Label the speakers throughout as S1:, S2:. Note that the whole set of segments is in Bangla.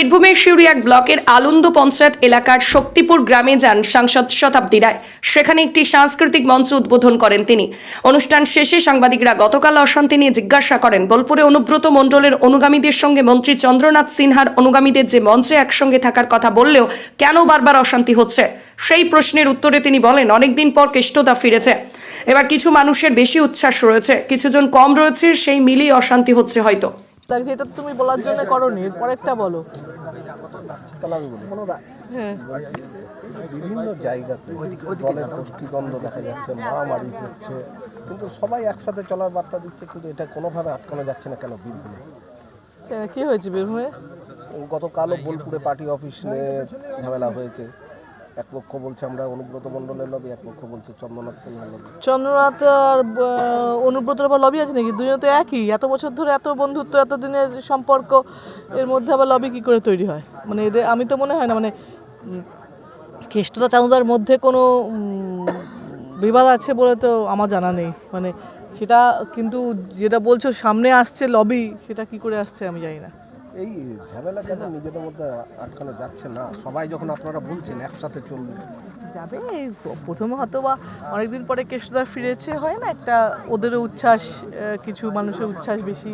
S1: বীরভূমের শিউরি এক ব্লকের আলন্দ পঞ্চায়েত এলাকার শক্তিপুর গ্রামে যান সাংসদ শতাব্দী রায়। সেখানে একটি সাংস্কৃতিক মঞ্চ উদ্বোধন করেন তিনি। অনুষ্ঠান শেষে সাংবাদিকরা গতকাল অশান্তি নিয়ে জিজ্ঞাসা করেন। বোলপুরে অনুব্রত মণ্ডলের অনুগামীদের সঙ্গে মন্ত্রী চন্দ্রনাথ সিনহার অনুগামীদের যে মঞ্চে একসঙ্গে থাকার কথা বললেও কেন বারবার অশান্তি হচ্ছে? সেই প্রশ্নের উত্তরে তিনি বলেন, অনেকদিন পর কেষ্টতা ফিরেছে। এবার কিছু মানুষের বেশি উচ্ছ্বাস রয়েছে। কিছুজন কম রয়েছে, সেই মিলিয়ে অশান্তি হচ্ছে হয়তো।
S2: লাগছে এটা তুমি বলার জন্য করনি পরেরটা বলো। হ্যাঁ।
S3: বিভিন্ন জায়গাতে দলের গোষ্ঠীদ্বন্দ্ব দেখা যাচ্ছে মারামারি হচ্ছে। কিন্তু সবাই একসাথে চলার বার্তা দিচ্ছে কিন্তু এটা কোনোভাবে আটকানো যাচ্ছে না কেন বীরভূমে?
S2: সে কি হয়েছে বীরভূমে?
S3: গতকালও বোলপুরে পার্টি অফিস নিয়ে ঝামেলা হয়েছে। এক পক্ষ বলছে আমরা অনুব্রত মণ্ডলের লবি, এক পক্ষ বলছে চন্দ্রনাথ সিনহার লবি।
S2: চন্দ্রনাথ আর অনুব্রত আবার লবি আছে নাকি? দুজন তো একই। এত বছর ধরে এত বন্ধুত্ব, এত দিনের সম্পর্ক, এর মধ্যে আবার লবি কি করে তৈরি হয়? মানে এদের, আমি তো মনে হয় না মানে কেষ্টদা চাঁদার মধ্যে কোনো বিবাদ আছে বলে তো আমার জানা নেই। মানে সেটা কিন্তু যেটা বলছো, সামনে আসছে লবি, সেটা কি করে আসছে আমি জানি না।
S3: এই ঝামেলা কেন নিজেদের মধ্যে আটকানো যাচ্ছে না। সবাই যখন আপনারা বলছেন একসাথে চলবে
S2: যাবে। এই প্রথমে হয়তো বা অনেকদিন পরে কেষ্টদা ফিরেছে হয় না একটা ওদেরও উচ্ছ্বাস কিছু মানুষের উচ্ছ্বাস বেশি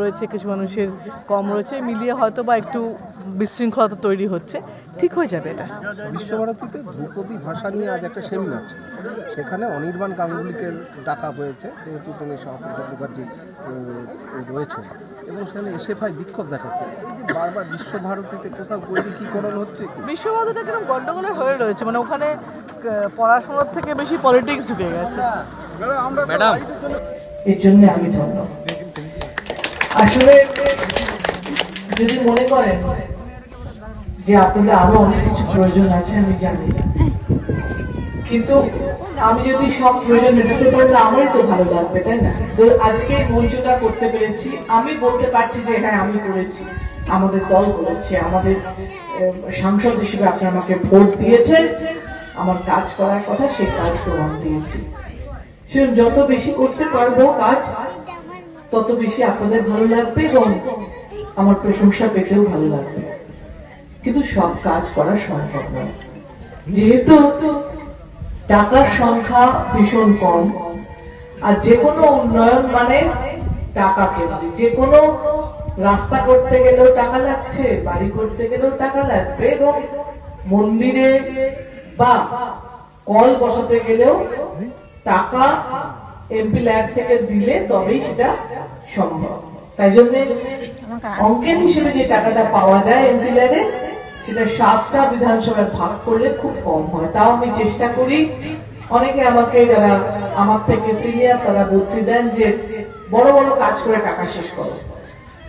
S2: রয়েছে কিছু মানুষের কম রয়েছে মিলিয়ে হয়তো বা একটু বিশৃঙ্খলতা তৈরি হচ্ছে। ঠিক হয়ে যাবে এটা।
S3: বিশ্বভারতীতে ধ্রুপদী ভাষা নিয়ে আজ একটা সেমিনার। সেখানে অনির্বাণ গাঙ্গুলিকে ডাকা হয়েছে যেহেতু তিনি সহপ্রসাদ মুখার্জি রয়েছে এবং সেখানে এসএফআই বিক্ষোভ দেখাচ্ছে। বারবার বিশ্বভারতীতে কোথাও বৈদিকীকরণ হচ্ছে
S2: বিশ্ববাদীটা কীরকম গন্ডগোলে হয়ে রয়েছে। মানে ওখানে পড়াশোনার থেকে বেশি পলিটিক্স ঢুকে গেছে।
S4: এর জন্য আমি ধন্য। আসলে যদি মনে করেন যে আপনাদের আরও অনেক কিছু প্রয়োজন আছে আমি জানি। কিন্তু আমি যদি সব প্রয়োজন মেটাতে পারলে আমারই তো ভালো লাগবে তাই না? তো আজকে মঞ্চটা করতে পেরেছি। আমি বলতে পারছি যে হ্যাঁ আমি করেছি। আমাদের দল করেছে আমাদের সাংসদ হিসেবে আপনারা আমাকে ভোট দিয়েছেন। আমার কাজ করার কথা সেই কাজ প্রমাণ দিয়েছি। সেরকম যত বেশি করতে পারব কাজ, তত বেশি আপনাদের ভালো লাগবে এবং আমার প্রশংসা পেতেও ভালো লাগবে। কিন্তু সব কাজ করা সম্ভব নয়। যেহেতু টাকার সংখ্যা ভীষণ কম, আর যে কোনো উন্নয়ন মানে টাকা কেন্দ্রিক যে কোনো রাস্তা করতে গেলেও টাকা লাগছে, বাড়ি করতে গেলেও টাকা লাগবে এবং মন্দিরে বা কল বসাতে গেলেও টাকা এমপি ল্যাব থেকে দিলে তবেই সেটা সম্ভব। তাই জন্য অঙ্কের হিসেবে যে টাকাটা পাওয়া যায় এমপি ল্যাবে সেটা সাতটা বিধানসভায় ভাগ করলে খুব কম হয়। তাও আমি চেষ্টা করি। অনেকে আমাকে যারা আমার থেকে সিনিয়র তারা বুদ্ধি দেন যে বড় বড় কাজ করে টাকা শেষ করো।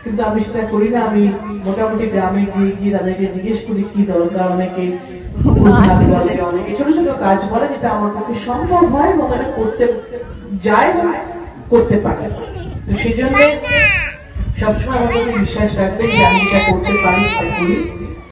S4: কিন্তু আমি সেটা করি না। আমি মোটামুটি গ্রামে গিয়ে গিয়ে তাদেরকে জিজ্ঞেস করি কি দরকার? অনেকে ছোট ছোট কাজ বলে যেটা আমার পক্ষে সম্ভব হয় এবং করতে যায় করতে পারে তো সেই জন্য সবসময় আমার বিশ্বাস রাখবেন যে আমি এটা করতে পারি